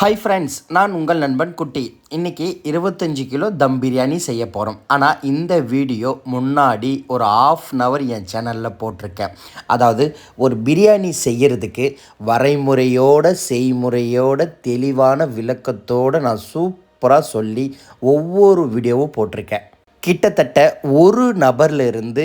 Hi friends நான் உங்கள் நண்பன் குட்டி. இன்றைக்கி இருபத்தஞ்சி கிலோ தம் பிரியாணி செய்ய போகிறோம் ஆனால் இந்த வீடியோ முன்னாடி ஒரு ஆஃப் அன் ஹவர் என் சேனலில் போட்டிருக்கேன். அதாவது ஒரு பிரியாணி செய்கிறதுக்கு வரைமுறையோட செய்முறையோட தெளிவான விளக்கத்தோடு நான் சூப்பராக சொல்லி ஒவ்வொரு வீடியோவும் போட்டிருக்கேன். கிட்டத்தட்ட ஒரு நபர்லேருந்து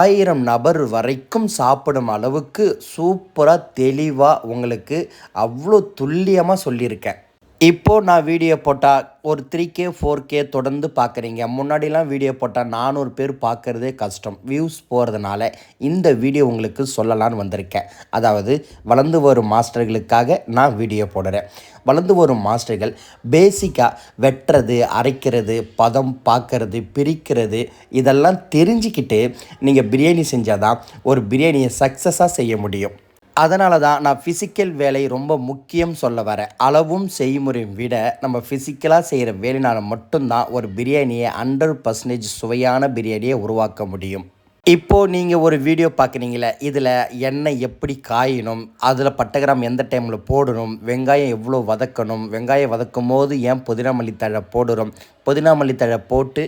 ஆயிரம் நபர் வரைக்கும் சாப்பிடும் அளவுக்கு சூப்பராக தெளிவாக உங்களுக்கு அவ்வளோ துல்லியமாக சொல்லியிருக்கேன். இப்போது நான் வீடியோ போட்டால் ஒரு த்ரீ கே ஃபோர் கே தொடர்ந்து பார்க்குறீங்க முன்னாடிலாம் வீடியோ போட்டால் நானூறு பேர் பார்க்குறதே கஷ்டம். வியூஸ் போகிறதுனால இந்த வீடியோ உங்களுக்கு சொல்லலான்னு வந்திருக்கேன். அதாவது வளர்ந்து வரும் மாஸ்டர்களுக்காக நான் வீடியோ போடுறேன். வளர்ந்து வரும் மாஸ்டர்கள் பேசிக்காக வெட்டுறது அரைக்கிறது பதம் பார்க்கறது பிரிக்கிறது இதெல்லாம் தெரிஞ்சுக்கிட்டு நீங்கள் பிரியாணி செஞ்சால் தான் ஒரு பிரியாணியை சக்ஸஸாக செய்ய முடியும். அதனால தான் நான் ஃபிசிக்கல் வேலை ரொம்ப முக்கியம் சொல்ல வரேன் அளவும் செய்முறையும் விட நம்ம ஃபிசிக்கலாக செய்கிற வேலைனால் மட்டும்தான் ஒரு பிரியாணியை ஹண்ட்ரட் பர்சன்டேஜ் சுவையான பிரியாணியை உருவாக்க முடியும். இப்போது நீங்கள் ஒரு வீடியோ பார்க்குறீங்களே இதில் எண்ணெய் எப்படி காயணும் அதில் பட்டகிராம் எந்த டைமில் போடணும் வெங்காயம் எவ்வளோ வதக்கணும் வெங்காயம் வதக்கும் போது ஏன் புதினா மல்லித்தழை போடுறோம் புதினா மல்லித்தழை போட்டு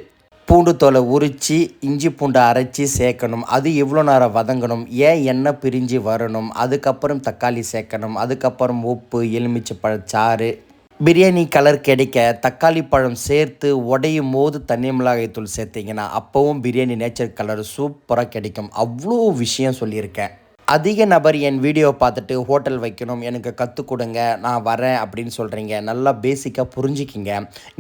பூண்டு தோலை உரித்து இஞ்சி பூண்டை அரைச்சி சேர்க்கணும். அது எவ்வளோ நேரம் வதங்கணும். ஏன் எண்ணெய் பிரிஞ்சு வரணும்? அதுக்கப்புறம் தக்காளி சேர்க்கணும். அதுக்கப்புறம் உப்பு எலுமிச்சை பழச்சாறு பிரியாணி கலர் கிடைக்க தக்காளி பழம் சேர்த்து உடையும் போது தண்ணி மிளகாய் தூள் சேர்த்திங்கன்னா அப்போவும் பிரியாணி நேச்சர் கலர் சூப்பராக கிடைக்கும். அவ்வளோ விஷயம் சொல்லியிருக்கேன். அதிக நபர் என் வீடியோ பார்த்துட்டு ஹோட்டல் வைக்கணும் எனக்கு கற்றுக் கொடுங்க நான் வரேன் அப்படின்னு சொல்கிறீங்க நல்லா பேசிக்காக புரிஞ்சுக்கிங்க.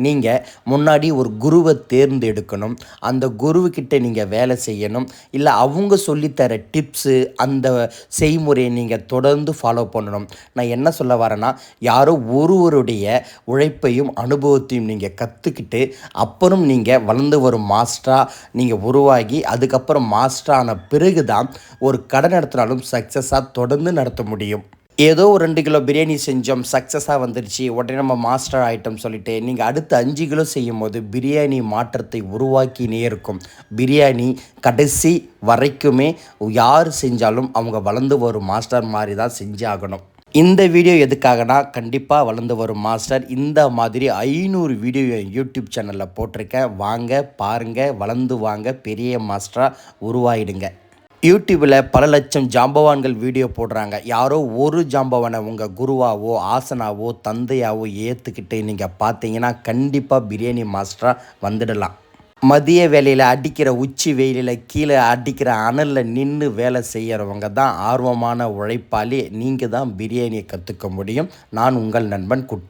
நீங்கள் முன்னாடி ஒரு குருவை தேர்ந்தெடுக்கணும். அந்த குருவுக்கிட்ட நீங்கள் வேலை செய்யணும். இல்லை அவங்க சொல்லித்தர டிப்ஸு அந்த செய்முறையை நீங்கள் தொடர்ந்து ஃபாலோ பண்ணணும். நான் என்ன சொல்ல வரேன்னா யாரோ ஒருவருடைய உழைப்பையும் அனுபவத்தையும் நீங்கள் கற்றுக்கிட்டு அப்புறம் நீங்கள் வளர்ந்து வரும் மாஸ்டராக நீங்கள் உருவாகி அதுக்கப்புறம் மாஸ்டரான பிறகு தான் ஒரு கடை நடத்தினாலும் சக்ஸஸாக தொடர்ந்து நடத்த முடியும். ஏதோ ஒரு ரெண்டு கிலோ பிரியாணி செஞ்சோம் சக்ஸஸாக வந்துருச்சு உடனே நம்ம மாஸ்டர் ஐட்டம் சொல்லிட்டு நீங்கள் அடுத்து அஞ்சு கிலோ செய்யும் போது பிரியாணி மாற்றத்தை உருவாக்கினே இருக்கும். பிரியாணி கடைசி வரைக்குமே யார் செஞ்சாலும் அவங்க வளர்ந்து வரும் மாஸ்டர் மாதிரி தான் செஞ்சாகணும். இந்த வீடியோ எதுக்காகனா கண்டிப்பாக வளர்ந்து வரும் மாஸ்டர் இந்த மாதிரி ஐநூறு வீடியோ என் யூடியூப் சேனலில் போட்டிருக்கேன். வாங்க பாருங்கள் வளர்ந்து வாங்க பெரிய மாஸ்டராக உருவாயிடுங்க. யூடியூப்பில் பல லட்சம் ஜாம்பவான்கள் வீடியோ போடுறாங்க. யாரோ ஒரு ஜாம்பவானை உங்கள் குருவாவோ ஆசனாவோ தந்தையாவோ ஏற்றுக்கிட்டு நீங்கள் பார்த்தீங்கன்னா கண்டிப்பாக பிரியாணி மாஸ்டராக வந்துடலாம். மதிய வேலையில் அடிக்கிற உச்சி வெயிலில் கீழே அடிக்கிற அனலில் நின்று வேலை செய்கிறவங்க தான் ஆர்வமான உழைப்பாளி. நீங்கள் தான் பிரியாணியை கற்றுக்க முடியும். நான் உங்கள் நண்பன் குட்டி.